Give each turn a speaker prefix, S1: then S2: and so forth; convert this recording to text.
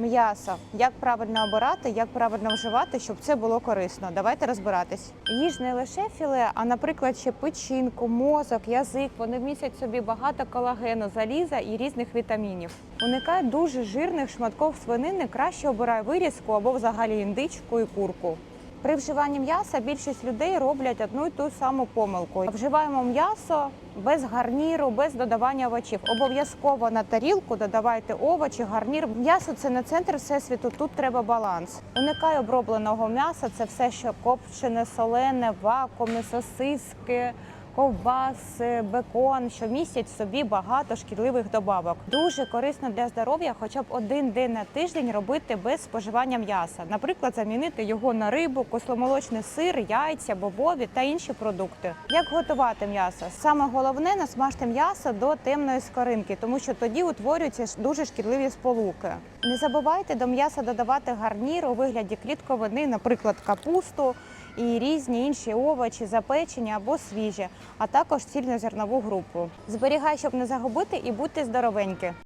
S1: М'ясо. Як правильно обирати, як правильно вживати, щоб це було корисно. Давайте розбиратись. Їж не лише філе, а, наприклад, ще печінку, мозок, язик. Вони містять собі багато колагену, заліза і різних вітамінів. Уникай дуже жирних шматків свинини, краще обирай вирізку або взагалі індичку і курку. При вживанні м'яса більшість людей роблять одну й ту саму помилку. Вживаємо м'ясо без гарніру, без додавання овочів. Обов'язково на тарілку додавайте овочі, гарнір. М'ясо це не центр всесвіту, тут треба баланс. Уникай обробленого м'яса, це все, що копчене, солене, вакуумне, сосиски. Ковбаси, бекон, що містять в собі багато шкідливих добавок. Дуже корисно для здоров'я, хоча б один день на тиждень робити без споживання м'яса. Наприклад, замінити його на рибу, кисломолочний сир, яйця, бобові та інші продукти. Як готувати м'ясо? Саме головне насмажте м'ясо до темної скоринки, тому що тоді утворюються дуже шкідливі сполуки. Не забувайте до м'яса додавати гарнір у вигляді клітковини, наприклад, капусту і різні інші овочі, запечені або свіжі, а також цільнозернову групу. Зберігай, щоб не загубити, і будьте здоровенькі.